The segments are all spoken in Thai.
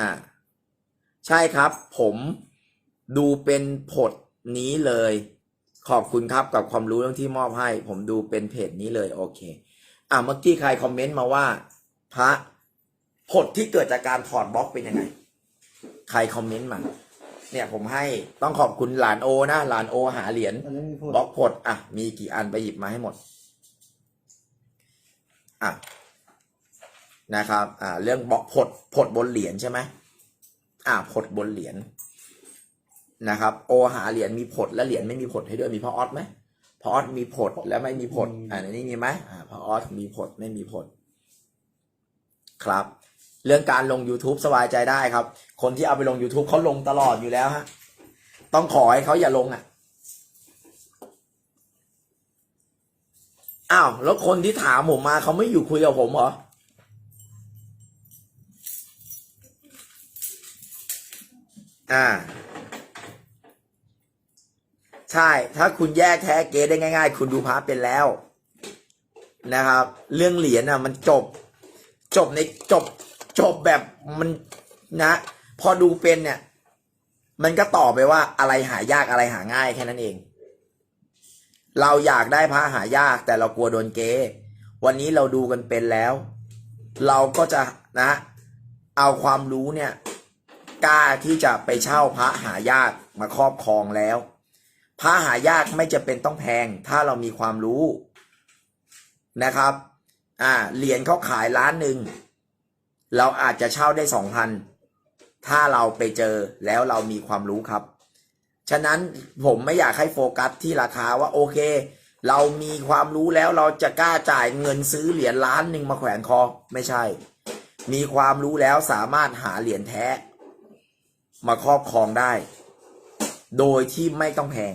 อ่าใช่ครับ ผมดูเป็นผดนี้เลย ขอบคุณครับกับความรู้เรื่องที่มอบให้ ผมดูเป็นเพจนี้เลยโอเค อ่าเมื่อกี้ใครคอมเมนต์มาว่า พระผดที่เกิดจากการถอดบล็อกเป็นยังไง ใครคอมเมนต์มา เนี่ยผมให้ต้องขอบคุณหลานโอนะหลานโอหาเหรียญอันนี้มีพูดบล็อกผดอะ มีกี่อันไปหยิบมาให้หมด อะ นะครับอ่าเรื่องบล็อกผดผดบนเหรียญใช่ไหมอ่าผดบนเหรียญนะครับ โอหาเหรียญมีผดและเหรียญไม่มีผดให้ด้วยมีพ่อออสไหมพ่อออสมีผดและไม่มีผดอ่าในนี้มีไหมอ่าพ่อออสมีผดไม่มีผด ครับ เรื่องการลง YouTube สบายใจได้ครับ คนที่เอาไปลง YouTube เขาลงตลอดอยู่แล้วฮะต้องขอให้เขาอย่าลงอะอ้าวแล้วคนที่ถามผมมาเขาไม่อยู่คุยกับผมเหรอ อ่า ใช่ ถ้าคุณแยกแท้เกได้ง่าย ๆ คุณดูพาร์เป็นแล้ว นะครับ เรื่องเหรียญอะ มันจบ จบในจบ จบแบบมันนะ พอดูเป็นเนี่ย มันก็ตอบไปว่าอะไรหายากอะไรหาง่ายแค่นั้นเอง เราอยากได้พระหายาก แต่เรากลัวโดนเกวันนี้เราดูกันเป็นแล้ว เราก็จะนะ เอาความรู้เนี่ย กล้าที่จะไปเช่าพระหายากมาครอบครองแล้ว พระหายากไม่จะเป็นต้องแพง ถ้าเรามีความรู้นะครับ อ่าเหรียญเขาขายล้านหนึ่งเราอาจจะเช่าได้สองพันถ้าเราไปเจอแล้วเรามีความรู้ครับ ฉะนั้นผมไม่อยากให้โฟกัสที่ราคาว่าโอเค เรามีความรู้แล้วเราจะกล้าจ่ายเงินซื้อเหรียญล้านหนึ่งมาแขวนคอ ไม่ใช่ มีความรู้แล้วสามารถหาเหรียญแท้ มาครอบครองได้ โดยที่ไม่ต้องแพง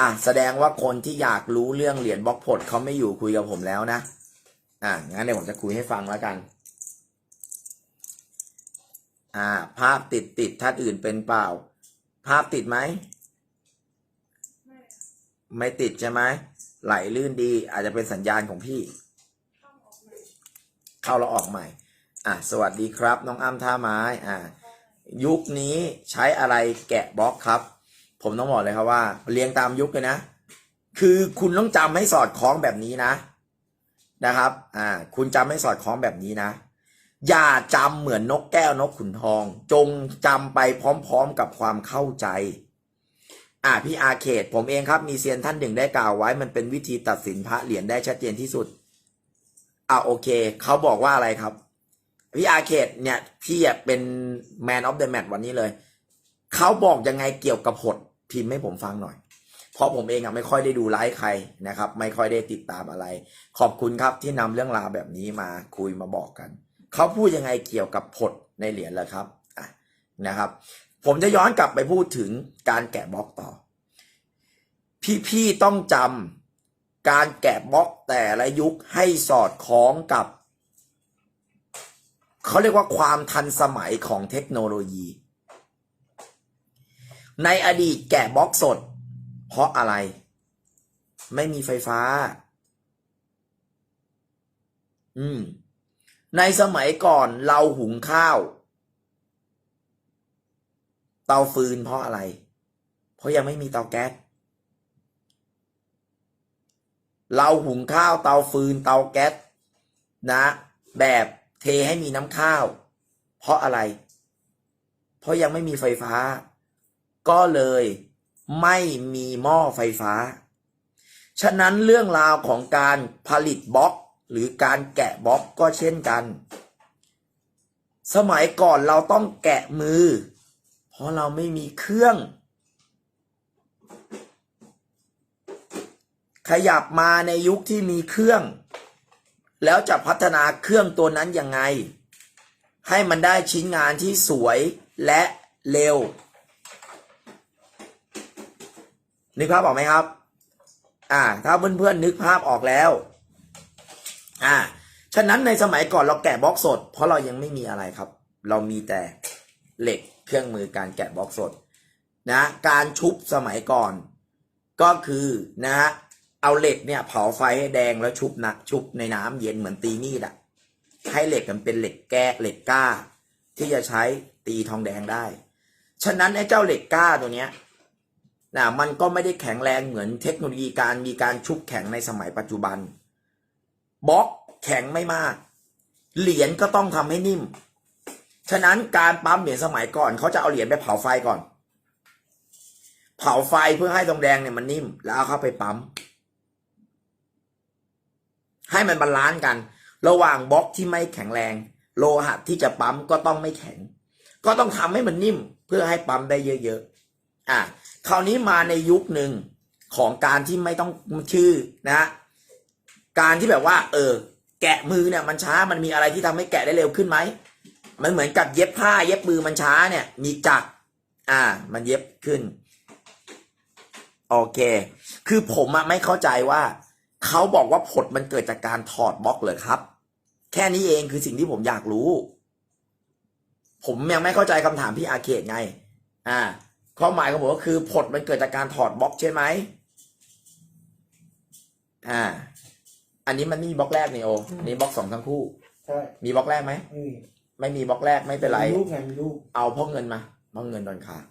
อะแสดงว่าคนที่อยากรู้เรื่องเหรียญบล็อกผดเขาไม่อยู่คุยกับผมแล้วนะ อะงั้นเดี๋ยวผมจะคุยให้ฟังแล้วกัน อ่า ภาพติดติดท่านอื่นเป็นเปล่า ภาพติดไหม ไม่ติดใช่ไหมไหลลื่นดี อาจจะเป็นสัญญาณของพี่ เข้าแล้วออกใหม่ อะ สวัสดีครับ น้องอ้ำท่าไม้ อ่า ยุคนี้ใช้อะไรแกะบล็อกครับ ผมต้องบอกเลยครับว่า เรียงตามยุคเลยนะ คือคุณต้องจำให้สอดคล้องแบบนี้นะ นะครับ อ่า คุณจำให้สอดคล้องแบบนี้นะ อย่าจำเหมือนนกแก้วนกขุนทอง จงจำไปพร้อมๆกับความเข้าใจ อ่าพี่อาเขตผมเองครับมีเซียนท่านหนึ่งได้กล่าวไว้ มันเป็นวิธีตัดสินพระเหรียญได้ชัดเจนที่สุดอ่าโอเค เขาบอกว่าอะไรครับ พี่อาเขตเนี่ยพี่เป็น man of the match วันนี้เลย เขาบอกยังไงเกี่ยวกับผดพิมพ์ให้ผมฟังหน่อย เพราะผมเองอะไม่ค่อยได้ดูไลฟ์ใครนะครับ ไม่ค่อยได้ติดตามอะไร ขอบคุณครับที่นำเรื่องราวแบบนี้มาคุยมาบอกกัน เขาพูดยังไงเกี่ยวกับผดในเหรียญเล่ะครับอะนะครับ ผมจะย้อนกลับไปพูดถึงการแกะบล็อกต่อ พี่ๆต้องจำการแกะบล็อกแต่ละยุคให้สอดคล้องกับ เขาเรียกว่าความทันสมัยของเทคโนโลยี ในอดีตแกะบล็อกสด เพราะอะไร ไม่มีไฟฟ้า อืม ในสมัยก่อนเราหุงข้าว เตาฟืนเพราะอะไร เพราะยังไม่มีเตาแก๊สเราหุงข้าวเตาฟืนเตาแก๊สนะ แบบ เทให้มีน้ำข้าว เพราะอะไร เพราะยังไม่มีไฟฟ้า ก็เลยไม่มีหม้อไฟฟ้า ฉะนั้นเรื่องราวของการผลิตบล็อก หรือการแกะบล็อกก็เช่นกัน สมัยก่อนเราต้องแกะมือ เพราะเราไม่มีเครื่อง ขยับมาในยุคที่มีเครื่อง แล้วจะพัฒนาเครื่องตัวนั้นยังไง ให้มันได้ชิ้นงานที่สวยและเร็วนึกภาพออกไหมครับ อ่า ถ้าเพื่อนๆนึกภาพออกแล้ว อ่า ฉะนั้นในสมัยก่อนเราแกะบล็อกสด เพราะเรายังไม่มีอะไรครับ เรามีแต่เหล็กเครื่องมือการแกะบล็อกสด นะ การชุบสมัยก่อน ก็คือนะฮะ เอาเหล็กเนี่ยเผาไฟให้แดงแล้วชุบนะชุบในน้ำเย็นเหมือนตีมีดอะให้เหล็กมันเป็นเหล็กแก้เหล็กกล้า ที่จะใช้ตีทองแดงได้ ฉะนั้นไอ้เจ้าเหล็กกล้าตัวเนี้ยนะมันก็ไม่ได้แข็งแรงเหมือนเทคโนโลยีการมีการชุบแข็งในสมัยปัจจุบันบล็อกแข็งไม่มาก เหรียญก็ต้องทำให้นิ่ม ฉะนั้นการปั๊มเหรียญสมัยก่อนเขาจะเอาเหรียญไปเผาไฟก่อน เผาไฟเพื่อให้ทองแดงเนี่ยมันนิ่ม แล้วเอาเข้าไปปั๊ม ให้มันบาลานซ์กัน ระหว่างบล็อกที่ไม่แข็งแรง โลหะที่จะปั๊มก็ต้องไม่แข็ง ก็ต้องทำให้มันนิ่มเพื่อให้ปั๊มได้เยอะๆอะคราวนี้มาในยุคหนึ่งของการที่ไม่ต้องชื่อนะ การที่แบบว่า เออ แกะมือเนี่ยมันช้ามันมีอะไรที่ทำให้แกะได้เร็วขึ้นไหมมันเหมือนกับเย็บผ้า เย็บมือมันช้าเนี่ย มีจักรอ่า มันเย็บขึ้น โอเค คือผมอะไม่เข้าใจว่า เขาบอกว่าผลมันเกิดจากการถอดบล็อกเหรอครับ แค่นี้เองคือสิ่งที่ผมอยากรู้ ผมยังไม่เข้าใจคำถามพี่อาเขตไง อ่าความหมายของผมก็คือผลมันเกิดจากการถอดบล็อกใช่ไหมอ่า อันนี้มันไม่มีบล็อกแรกนี่โออันนี่บล็อกสองทั้งคู่ ใช่ มีบล็อกแรกไหมไม่มีไม่มีบล็อกแรกไม่เป็นไรมีลูกไงมีลูกเอาเพราะเงินมาเพราะเงินโดนขาด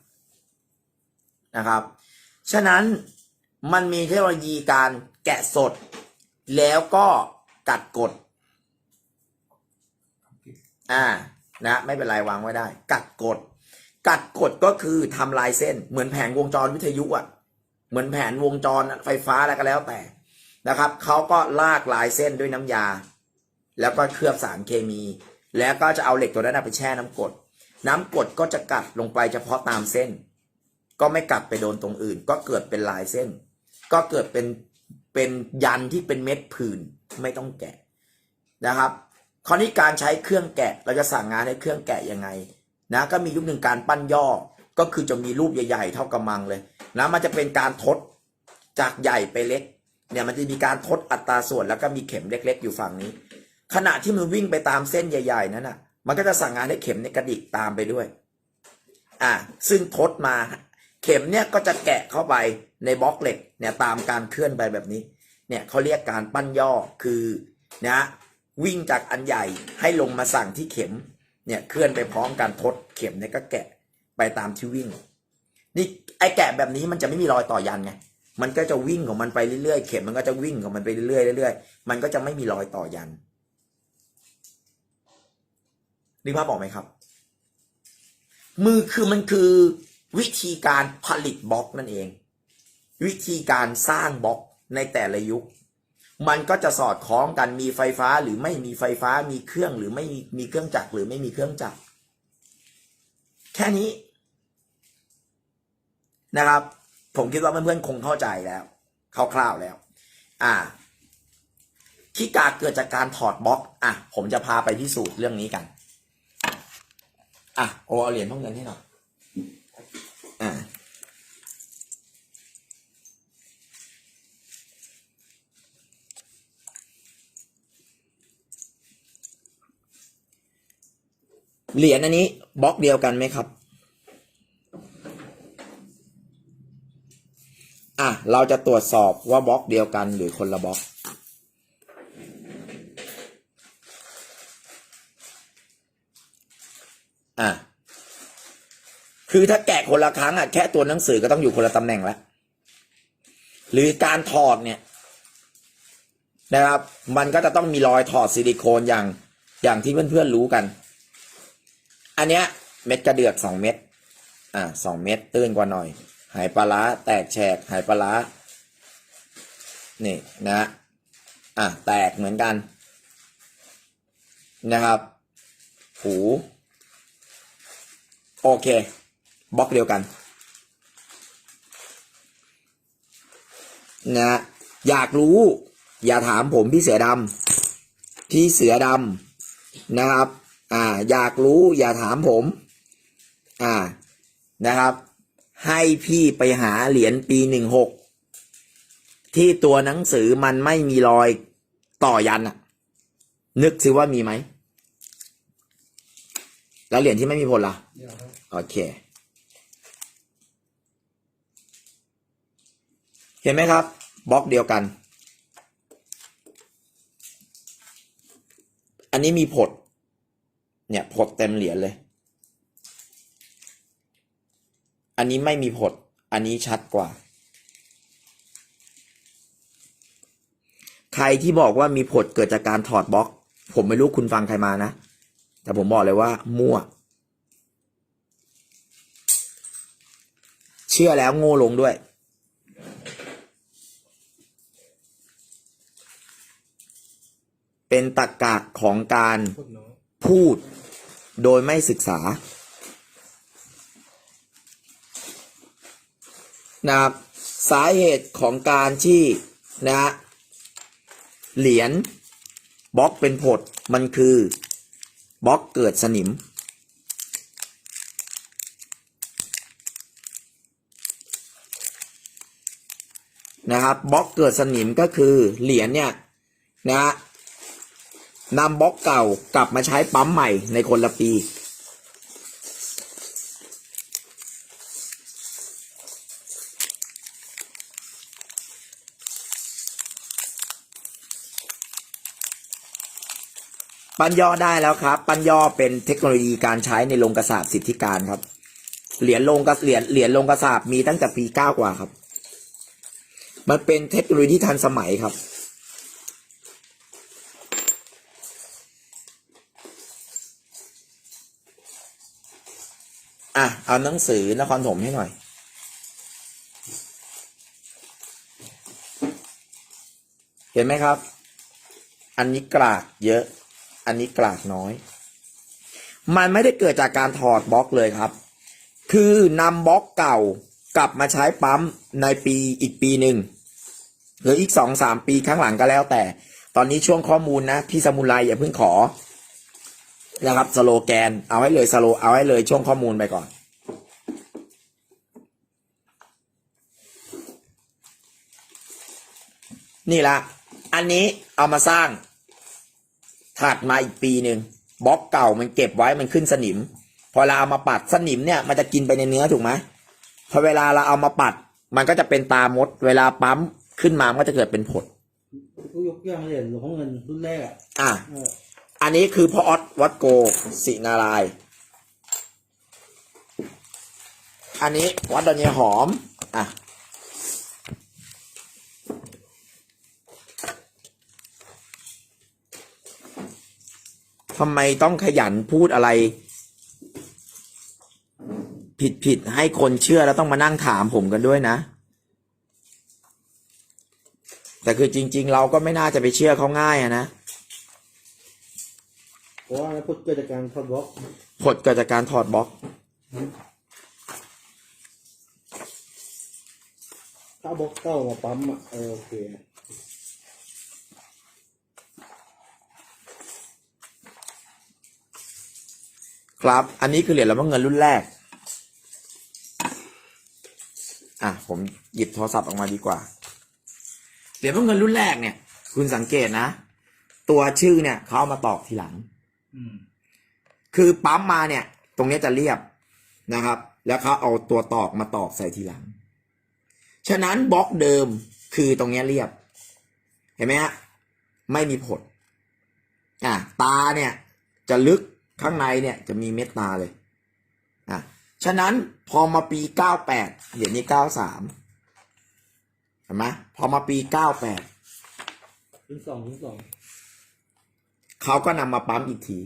นะครับ ฉะนั้นมันมีเทคโนโลยีการแกะสด แล้วก็กัดกด อ่า นะ ไม่เป็นไรวางไว้ได้ กัดกด กัดกดก็คือทำลายเส้น เหมือนแผงวงจรวิทยุอะ่ะ เหมือนแผนวงจรไฟฟ้าอะไรก็แล้วแต่นะครับเขาก็ลากลายเส้นด้วยน้ำยา แล้วก็เคลือบสารเคมี แล้วก็จะเอาเหล็กตัวนั้นนะไปแช่น้ำกรดน้ำกรดก็จะกัดลงไปเฉพาะตามเส้น ก็ไม่กัดไปโดนตรงอื่น ก็เกิดเป็นลายเส้น ก็เกิดเป็น เป็นยันที่เป็นเม็ดผื่นไม่ต้องแกะนะครับคราวนี้การใช้เครื่องแกะเราจะสั่งงานให้เครื่องแกะยังไงนะก็มียุคหนึ่งการปั้นย่อก็คือจะมีรูปใหญ่ๆ เท่ากำมังเลยนะมันจะเป็นการทดจากใหญ่ไปเล็กเนี่ยมันจะมีการทดอัตราส่วนแล้วก็มีเข็มเล็ก ๆ อยู่ฝั่งนี้ ขณะที่มันวิ่งไปตามเส้นใหญ่ๆนั้นน่ะ มันก็จะสั่งงานให้เข็มในกระดิกตามไปด้วย อ่าซึ่งทดมา เข็มเนี่ยก็จะแกะเข้าไปในบล็อกเหล็กเนี่ยตามการเคลื่อนไปแบบนี้ เนี่ยเขาเรียกการปั้นย่อคือนะวิ่งจากอันใหญ่ให้ลงมาสั่งที่เข็มเนี่ยเคลื่อนไปพร้อมกันทดเข็มเนี่ยก็แกะไปตามที่วิ่ง นี่ไอแกะแบบนี้มันจะไม่มีรอยต่อยันไงมันก็จะวิ่งของมันไปเรื่อยๆเข็มมันก็จะวิ่งของมันไปเรื่อยๆเรื่อยๆมันก็จะไม่มีรอยต่อยันนึกภาพออกไหมครับ มือคือมันคือ วิธีการผลิตบล็อกนั่นเอง วิธีการสร้างบล็อกในแต่ละยุค มันก็จะสอดคล้องกันมีไฟฟ้าหรือไม่มีไฟฟ้ามีเครื่องหรือไม่มีมีเครื่องจักรหรือไม่มีเครื่องจักร แค่นี้นะครับ ผมคิดว่าเพื่อนๆคงเข้าใจแล้วคร่าวๆแล้ว อ่าที่กาเกิดจากการถอดบล็อก อะ ผมจะพาไปพิสูจน์เรื่องนี้กัน อะโอเอาเหรียญพวกเงินให้หน่อย เหรียญอันนี้บล็อกเดียวกันไหมครับ อะ เราจะตรวจสอบว่าบล็อกเดียวกันหรือคนละบล็อก อะ คือถ้าแกะคนละครั้งอะแค่ตัวหนังสือก็ต้องอยู่คนละตำแหน่งแล้ว หรือการถอดเนี่ย นะครับ มันก็จะต้องมีรอยถอดซิลิโคนอย่างอย่างที่เพื่อนๆรู้กัน อันเนี้ยเม็ดกระเดือกสองเม็ดอ่าสองเม็ดตื้นกว่าหน่อย หายปลาร้าแตกแฉกหายปลาร้านี่นะอะแตกเหมือนกัน นะครับหูโอเคบล็อกเดียวกันนะอยากรู้ อย่าถามผมพี่เสือดำพี่เสือดำนะครับ อ่า อยากรู้อย่าถามผม อ่านะครับ ให้พี่ไปหาเหรียญปีหนึ่งหกที่ตัวหนังสือมันไม่มีรอยต่อยันอะนึกสิว่ามีไหม แล้วเหรียญที่ไม่มีผลล่ะเดี๋ยวครับโอเค เห็นไหมครับบล็อกเดียวกัน อันนี้มีผด เนี่ยผดเต็มเหรียญเลย อันนี้ไม่มีผด อันนี้ชัดกว่า ใครที่บอกว่ามีผดเกิดจากการถอดบล็อก ผมไม่รู้คุณฟังใครมานะ แต่ผมบอกเลยว่า มั่ว เชื่อแล้วโง่ลงด้วยเป็นตรกกะของการพูด โดยไม่ศึกษานะครับสาเหตุของการที่นะ เหรียญบล็อกเป็นผดมันคือบล็อกเกิดสนิม นะครับบล็อกเกิดสนิมก็คือเหรียญเนี่ยนะ นำบล็อกเก่ากลับมาใช้ปั๊มใหม่ในคนละปี ปั้นย่อได้แล้วครับ ปั้นย่อเป็นเทคโนโลยีการใช้ในโรงกระสาบสิทธิการครับ เหรียญโรงกระเหรียญเหรียญโรงกระสาบมีตั้งแต่ปีเก้ากว่าครับ มันเป็นเทคโนโลยีที่ทันสมัยครับ อะ เอาหนังสือนครถมให้หน่อยเห็นไหมครับ อันนี้กลากเยอะ อันนี้กลากน้อย มันไม่ได้เกิดจากการถอดบล็อกเลยครับ คือนำบล็อกเก่ากลับมาใช้ปั๊มในปีอีกปีหนึ่งหรืออีกสองสามปีข้างหลังก็แล้วแต่ ตอนนี้ช่วงข้อมูลนะ พี่สมุไรอย่าเพิ่งขอ นะครับสโลแกน เอาให้เลยสโลเอาให้เลยช่วงข้อมูลไปก่อน นี่ละ อันนี้เอามาสร้าง ถัดมาอีกปีหนึ่งบล็อกเก่ามันเก็บไว้มันขึ้นสนิม พอเราเอามาปัดสนิมเนี่ยมันจะกินไปในเนื้อถูกไหมพอเวลาเราเอามาปัด มันก็จะเป็นตามด เวลาปั๊มขึ้นมามันก็จะเกิดเป็นผดผู้ยกย่องเหรียญหลวงพ่อเงินรุ่นแรกอะอะเอันนี้คือพ่อออสวัดโกสินาราย อันนี้วัดดอนเยหอม อะ ทำไมต้องขยันพูดอะไร ผิดผิดให้คนเชื่อแล้วต้องมานั่งถามผมกันด้วยนะ แต่คือจริง ๆ เราก็ไม่น่าจะไปเชื่อเขาง่ายอะนะ เพราะว่าพูดเกิดจากการทอดบล็อกผลเกิดจากการถอดบล็อก ถ้าบล็อกเก้ามาปั๊มอะเออโอเคครับ อันนี้คือเหรียญแล้วเงินรุ่นแรก อะ ผมหยิบโทรศัพท์ออกมาดีกว่า เหรียญพวกเงินรุ่นแรกเนี่ย คุณสังเกตนะ ตัวชื่อเนี่ยเขาเอามาตอกทีหลังอืม คือปั๊มมาเนี่ย ตรงเนี้ยจะเรียบนะครับ แล้วเขาเอาตัวตอกมาตอกใส่ทีหลัง ฉะนั้นบล็อกเดิมคือตรงเนี้ยเรียบ เห็นไหมฮะไม่มีผดอะตาเนี่ยจะลึกข้างในเนี่ยจะมีเม็ดตาเลยอะฉะนั้นพอมาปีเก้าแปดเดี๋ยวนี้เก้าสามเห็นไหมพอมาปีเก้าแปดรุ่นสองรุ่นสอง เขาก็นำมาปั๊มอีกที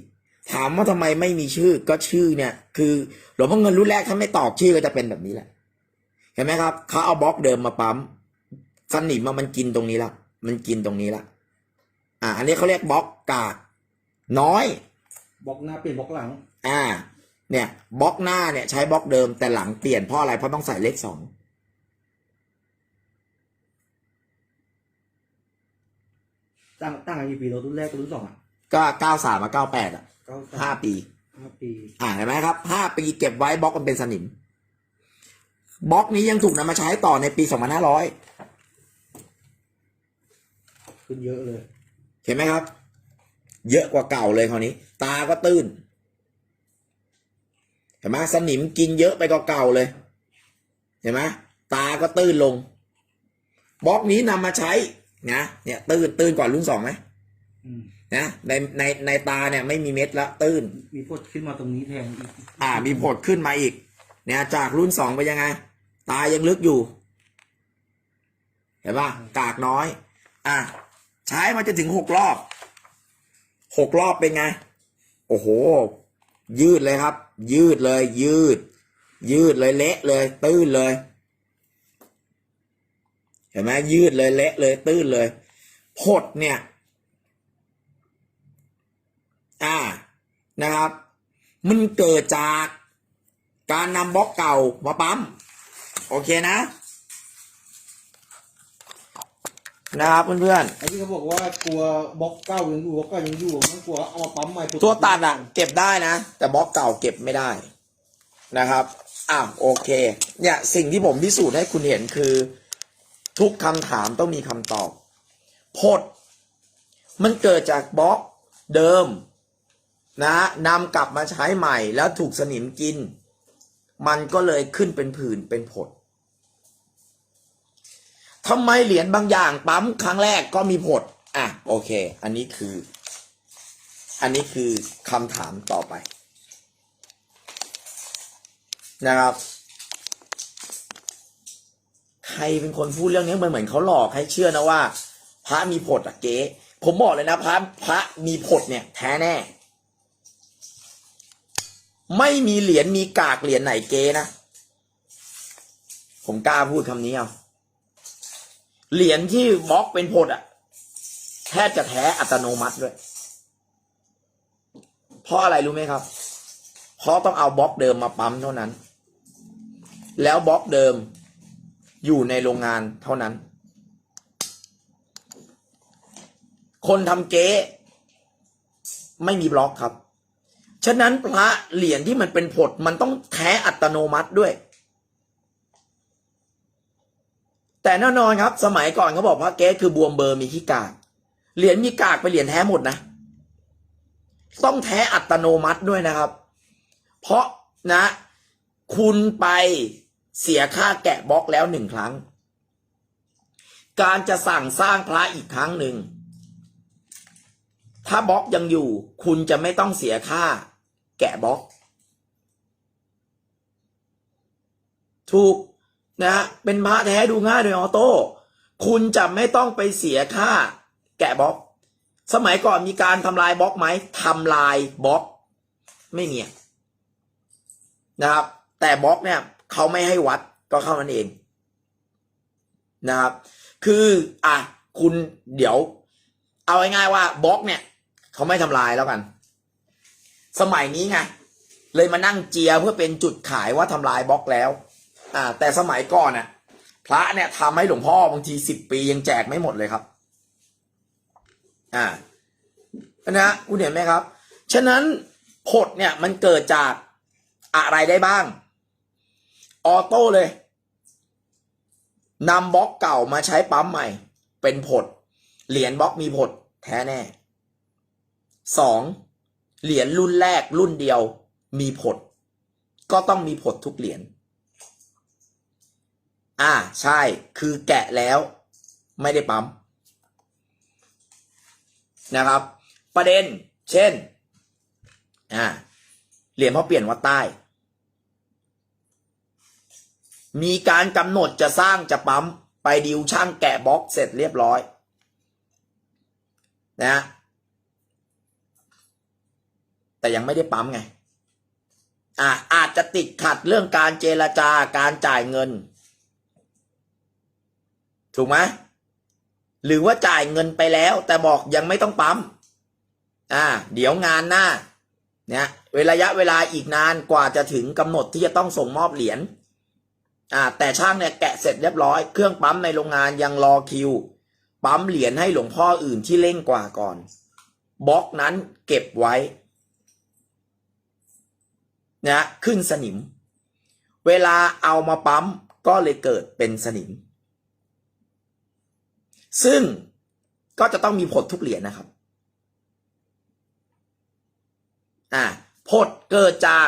ถามว่าทำไมไม่มีชื่อก็ชื่อเนี่ย คือหลวงพ่อเงินรุ่นแรกถ้าไม่ตอกชื่อก็จะเป็นแบบนี้แหละเห็นไหมครับเขาเอาบล็อกเดิมมาปั๊มสนิมมามันกินตรงนี้ละมันกินตรงนี้ละอ่า อันนี้เขาเรียกบล็อกกากน้อยบล็อกหน้าเปลี่ยนบล็อกหลัง อ่า เนี่ยบล็อกหน้าเนี่ย ใช้บล็อกเดิมแต่หลังเปลี่ยนเพราะอะไรเพราะต้องใส่เลขสองตั้งตั้งกันกี่ปีแล้วรุ่นแรกกับรุ่นสองอะ ก็เก้าสามมาเก้าแปดอะเก้าห้าปี ห้าปี อ่าเห็นไหมครับห้าปีเก็บไว้บล็อกมันเป็นสนิมบล็อกนี้ยังถูกนำมาใช้ต่อในปีสองพันห้าร้อยขึ้นเยอะเลย เห็นไหมครับ เยอะกว่าเก่าเลยคราวนี้ ตาก็ตื้นเห็นไหมสนิมกินเยอะไปกว่าเก่าเลย เห็นไหมตาก็ตื้นลงบล็อกนี้นำมาใช้นะเนี่ย ตื้นตื้นกว่ารุ่นสองไหมอืม นะในในในตาเนี่ยไม่มีเม็ดละตื้น มีพดขึ้นมาตรงนี้แทนอีกอ่า มีผดขึ้นมาอีก เนี่ยจากรุ่นสองไปยังไง ตายังลึกอยู่ เห็นปะกากน้อย อะใช้มาจะถึงหกรอบหกรอบเป็นไง โอ้โห ยืดเลยครับ ยืดเลย ยืด ยืดเลยเละเลย ตื้นเลย เห็นไหมยืดเลยเละเลย ตื้นเลยพดเนี่ย อ่านะครับ มันเกิดจากการนำบล็อกเก่ามาปั๊ม โอเคนะ นะครับเพื่อนไอ้ที่เขาบอกว่ากลัวบล็อกเก้ายังอยู่บล็อกเก้ายังอยู่มันกลัวเอามาปั๊มใหม่ๆตัวตัดอะเก็บได้นะ แต่บล็อกเก่าเก็บไม่ได้นะครับอะโอเค เนี่ยสิ่งที่ผมพิสูจน์ให้คุณเห็นคือ ทุกคำถามต้องมีคำตอบพด มันเกิดจากบล็อกเดิม นะนำกลับมาใช้ใหม่แล้วถูกสนิมกิน มันก็เลยขึ้นเป็นผื่นเป็นผดทำไมเหรียญบางอย่างปั๊มครั้งแรกก็มีผด อะ โอเค อันนี้คือ อันนี้คือคำถามต่อไป นะครับ ใครเป็นคนพูดเรื่องนี้มันเหมือนเขาหลอกให้เชื่อนะว่า พระมีผดอะเก๊ผมบอกเลยนะพระพระมีผดเนี่ย แท้แน่ ไม่มีเหรียญมีกากเหรียญไหนเก๊นะ ผมกล้าพูดคำนี้เอาเหรียญที่บล็อกเป็นผดอะแทบจะแท้อัตโนมัติด้วย เพราะอะไรรู้ไหมครับ เพราะต้องเอาบล็อกเดิมมาปั๊มเท่านั้น แล้วบล็อกเดิมอยู่ในโรงงานเท่านั้น คนทำเก๊ไม่มีบล็อกครับ ฉะนั้นพระเหรียญที่มันเป็นผดมันต้องแท้อัตโนมัติด้วย แต่แน่นอนครับ สมัยก่อนเขาบอกพระเก๊คือบวมเบอร์มีขี้กากเหรียญมีกากไปเหรียญแท้หมดนะ ต้องแท้อัตโนมัติด้วยนะครับ เพราะนะ คุณไปเสียค่าแกะบล็อกแล้วหนึ่งครั้ง การจะสั่งสร้างพระอีกครั้งหนึ่งถ้าบล็อกยังอยู่ คุณจะไม่ต้องเสียค่า แกะบล็อก ถูกนะเป็นพระแท้ดูง่ายโดยออโต้ คุณจะไม่ต้องไปเสียค่า แกะบล็อก สมัยก่อนมีการทำลายบล็อกไหมทำลายบล็อก ไม่มีนะครับ แต่บล็อกเนี่ยเขาไม่ให้วัดก็เข้านั้นเองนะครับ คืออะคุณเดี๋ยว เอาง่ายๆว่าบล็อกเนี่ย เขาไม่ทำลายแล้วกัน สมัยนี้ไง เลยมานั่งเจียเพื่อเป็นจุดขายว่าทำลายบล็อกแล้ว อ่า แต่สมัยก่อนน่ะ พระเนี่ยทำให้หลวงพ่อบางทีสิบปียังแจกไม่หมดเลยครับ อ่านะคุณเห็นไหมครับ ฉะนั้นผดเนี่ยมันเกิดจากอะไรได้บ้าง ออโต้เลยนำบล็อกเก่ามาใช้ปั๊มใหม่ เป็นผด เหรียญบล็อกมีผดแท้แน่สอง เหรียญรุ่นแรกรุ่นเดียวมีผดก็ต้องมีผดทุกเหรียญ อ่าใช่ คือแกะแล้ว ไม่ได้ปั๊ม นะครับ ประเด็น เช่น อ่า เหรียญพอเปลี่ยนวัดใต้ มีการกำหนดจะสร้างจะปั๊ม ไปดิวช่างแกะบล็อกเสร็จเรียบร้อย นะ แต่ยังไม่ได้ปั๊มไงอ่าอาจจะติดขัดเรื่องการเจรจาการจ่ายเงิน ถูกไหมหรือว่าจ่ายเงินไปแล้ว แต่บอกยังไม่ต้องปั๊มอ่า เดี๋ยวงานหน้า เนี่ยเวลายะเวลาอีกนานกว่าจะถึงกำหนดที่จะต้องส่งมอบเหรียญอ่า แต่ช่างเนี่ยแกะเสร็จเรียบร้อยเครื่องปั๊มในโรงงานยังรอคิว ปั๊มเหรียญให้หลวงพ่ออื่นที่เร่งกว่าก่อนบล็อกนั้นเก็บไว้ นะขึ้นสนิม เวลาเอามาปั๊มก็เลยเกิดเป็นสนิม ซึ่งก็จะต้องมีผลทุกเหรียญนะครับ อ่าผดเกิดจาก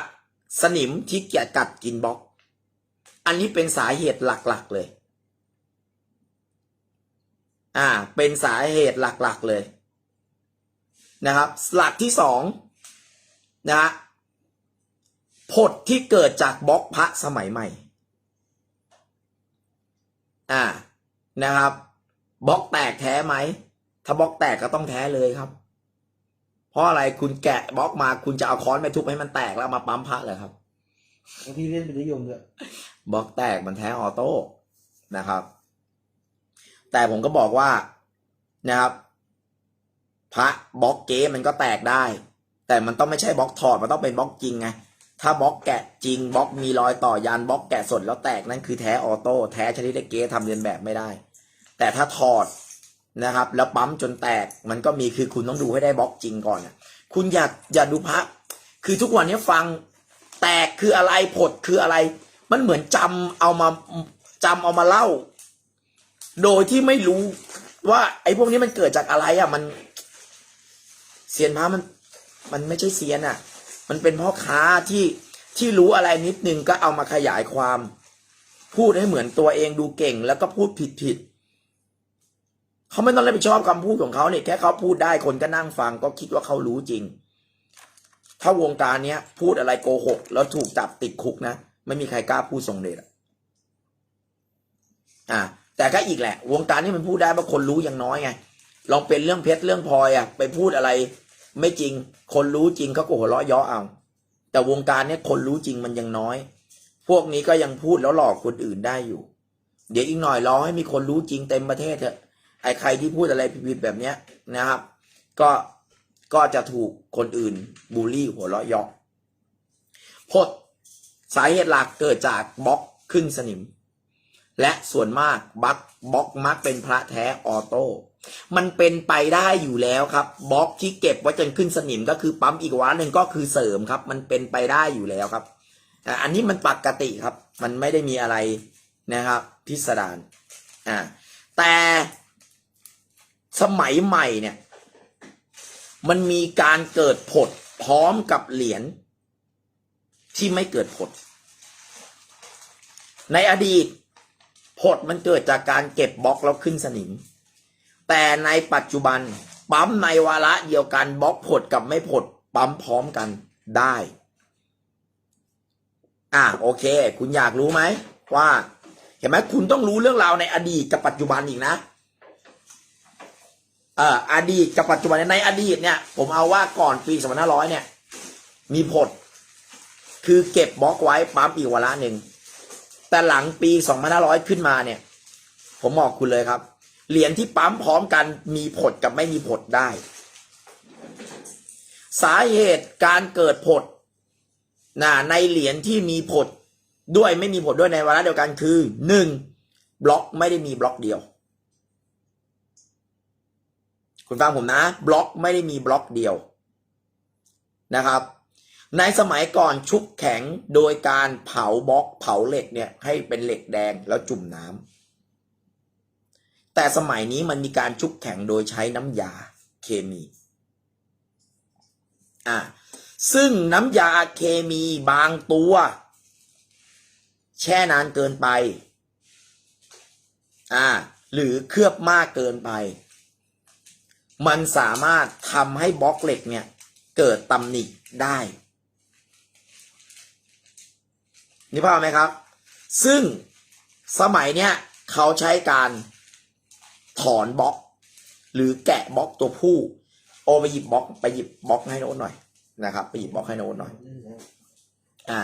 สนิมที่เกียกัดกินบล็อก อันนี้เป็นสาเหตุหลักๆเลย อ่า เป็นสาเหตุหลักๆเลยนะครับ หลักที่สองนะฮะ ผลที่เกิดจากบล็อกพระสมัยใหม่ อ่านะครับบล็อกแตกแท้ไหม ถ้าบล็อกแตกก็ต้องแท้เลยครับ เพราะอะไรคุณแกะบล็อกมาคุณจะเอาค้อนไปทุบให้มันแตกแล้วเอามาปั๊มพระเหรอครับบางทีเล่นเป็นนิยมเลยบล็อกแตกมันแท้ออโต้นะครับ แต่ผมก็บอกว่านะครับ พระบล็อกเกมมันก็แตกได้ แต่มันต้องไม่ใช่บล็อกถอดมันต้องเป็นบล็อกจริงไง ถ้าบล็อกแกะจริงบล็อกมีรอยต่อยานบล็อกแกะสดแล้วแตกนั่นคือแท้ออโต้แท้ชนิดเกทำเรียนแบบไม่ได้ แต่ถ้าถอดนะครับ แล้วปั๊มจนแตกมันก็มีคือคุณต้องดูให้ได้บล็อกจริงก่อนนะคุณอย่าอย่าดูพระคือทุกวันนี้ฟังแตกคืออะไรผดคืออะไร มันเหมือนจำเอามาจำเอามาเล่า โดยที่ไม่รู้ว่า ไอ้พวกนี้มันเกิดจากอะไรอะมันเซียนพระมัน มันไม่ใช่เซียนอะ มันเป็นพ่อค้าที่ที่รู้อะไรนิดนึงก็เอามาขยายความ พูดให้เหมือนตัวเองดูเก่งแล้วก็พูดผิดผิดๆเขาไม่ต้องรับผิดชอบคำพูดของเขาเนี่ยแค่เขาพูดได้คนก็นั่งฟัง ก็คิดว่าเขารู้จริง ถ้าวงการเนี้ย พูดอะไรโกหก แล้วถูกจับติดคุกนะไม่มีใครกล้าพูดทรงเดชอะอ่าแต่ก็อีกแหละ วงการนี้มันพูดได้เพราะคนรู้ยังน้อยไงลองเป็นเรื่องเพชรเรื่องพลอยอะไปพูดอะไร ไม่จริง คนรู้จริงเขาก็หัวเราะยาะเอา แต่วงการเนี้ยคนรู้จริงมันยังน้อย พวกนี้ก็ยังพูดแล้วหลอกคนอื่นได้อยู่ เดี๋ยวอีกหน่อยรอให้มีคนรู้จริงเต็มประเทศเถอะไอ้ใครที่พูดอะไรผิดๆแบบเนี้ยนะครับ ก็ก็จะถูกคนอื่นบูลลี่หัวเราะยาะพดสาเหตุหลักเกิดจากบล็อกขึ้นสนิม และส่วนมากบักบล็อกมักเป็นพระแท้ออโต้มันเป็นไปได้อยู่แล้วครับบล็อกที่เก็บไว้จนขึ้นสนิมก็คือปั๊มอีกวาหนึ่งก็คือเสริมครับ มันเป็นไปได้อยู่แล้วครับอันนี้มันปกติครับ มันไม่ได้มีอะไรนะครับ พิสดารอ่าแต่สมัยใหม่เนี่ย มันมีการเกิดผดพร้อมกับเหรียญที่ไม่เกิดผดในอดีต ผดมันเกิดจากการเก็บบล็อกแล้วขึ้นสนิม แต่ในปัจจุบันปั๊มในวาระเดียวกันบล็อกผดกับไม่ผดปั๊มพร้อมกันได้ อะโอเค คุณอยากรู้ไหมว่า เห็นไหมคุณต้องรู้เรื่องราวในอดีตกับปัจจุบันอีกนะเอ่ออดีตกับปัจจุบันในอดีตเนี่ย ผมเอาว่าก่อนปี2500เนี่ย มีผลคือเก็บบล็อกไว้ปั๊มอีกวาระหนึ่ง แต่หลังปี2500ขึ้นมาเนี่ย ผมบอกคุณเลยครับ เหรียญที่ปั๊มพร้อมกันมีผลกับไม่มีผลได้ สาเหตุการเกิดผลนะในเหรียญที่มีผลด้วยไม่มีผลด้วยในวาระเดียวกันคือหนึ่งบล็อกไม่ได้มีบล็อกเดียว คุณฟังผมนะ บล็อกไม่ได้มีบล็อกเดียวนะครับ ในสมัยก่อนชุบแข็งโดยการเผาบล็อกเผาเหล็กเนี่ยให้เป็นเหล็กแดงแล้วจุ่มน้ำแต่สมัยนี้มันมีการชุบแข็งโดยใช้น้ำยาเคมีอ่าซึ่งน้ำยาเคมีบางตัว แช่นานเกินไปอ่าหรือเคลือบมากเกินไป มันสามารถทำให้บล็อกเหล็กเนี่ยเกิดตำหนิได้ นี่ภาพไหมครับ ซึ่งสมัยเนี้ยเขาใช้การถอนบล็อก หรือแกะบล็อกตัวผู้ โอไปหยิบบล็อกไปหยิบบล็อกให้โน้ตหน่อยนะครับ ไปหยิบบล็อกให้โน้ตหน่อย อ่า